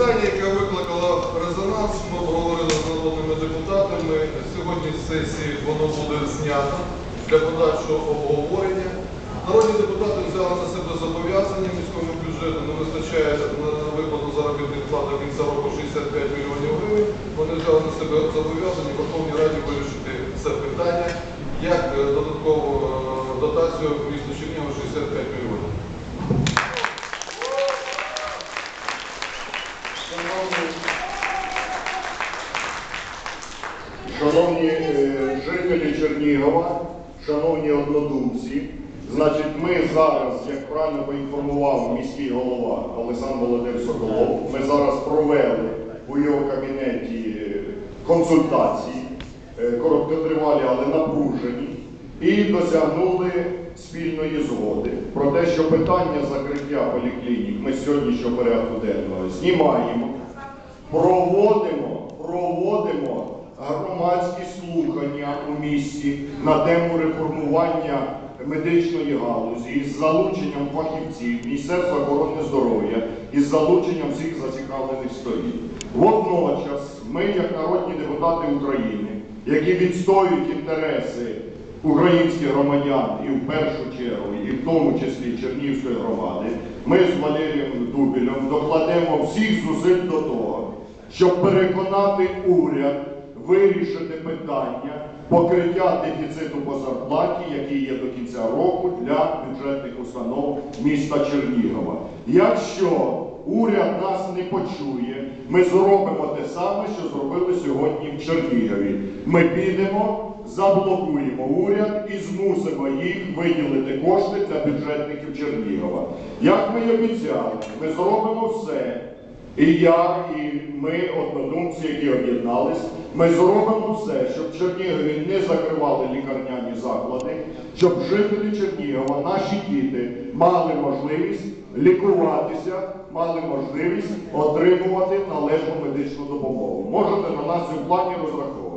питання, яке викликало резонанс, ми обговорили з народними депутатами. Сьогодні в сесії воно буде знято для подальшого обговорення. Народні депутати взяли на себе зобов'язання міському бюджету, не вистачає на виплату заробітних плат до кінця року 65 мільйонів гривень. Вони взяли на себе зобов'язання Верховній Раді вирішити це питання як е, додаткову е, дотацію місту Чернігова 65 мільйонів. Шановні е, жителі Чернігова, шановні однодумці, значить, ми зараз, як правильно поінформував міський голова Олександр Володимир Соколов, ми зараз провели у його кабінеті е, консультації, е, короткотривалі, але напружені, і досягнули спільної згоди про те, що питання закриття поліклінік ми з сьогоднішнього порядку денного знімаємо, проводимо, проводимо громадські слухання у місті на тему реформування медичної галузі із залученням фахівців Міністерства охорони здоров'я із залученням всіх зацікавлених сторін. Водночас, ми, як народні депутати України, які відстоюють інтереси українських громадян і в першу чергу, і в тому числі Чернігівської громади, ми з Валерієм Дубілем докладемо всіх зусиль до того, щоб переконати уряд вирішити питання покриття дефіциту по зарплаті, який є до кінця року для бюджетних установ міста Чернігова. Якщо уряд нас не почує, ми зробимо те саме, що зробили сьогодні в Чернігові. Ми підемо, заблокуємо уряд і змусимо їх виділити кошти для бюджетників Чернігова. Як ми й обіцяли, ми зробимо все. І я, і ми, однодумці, які об'єднались, ми зробимо все, щоб в Чернігові не закривали лікарняні заклади, щоб жителі Чернігова, наші діти, мали можливість лікуватися, мали можливість отримувати належну медичну допомогу. Можете на нас у плані розраховувати.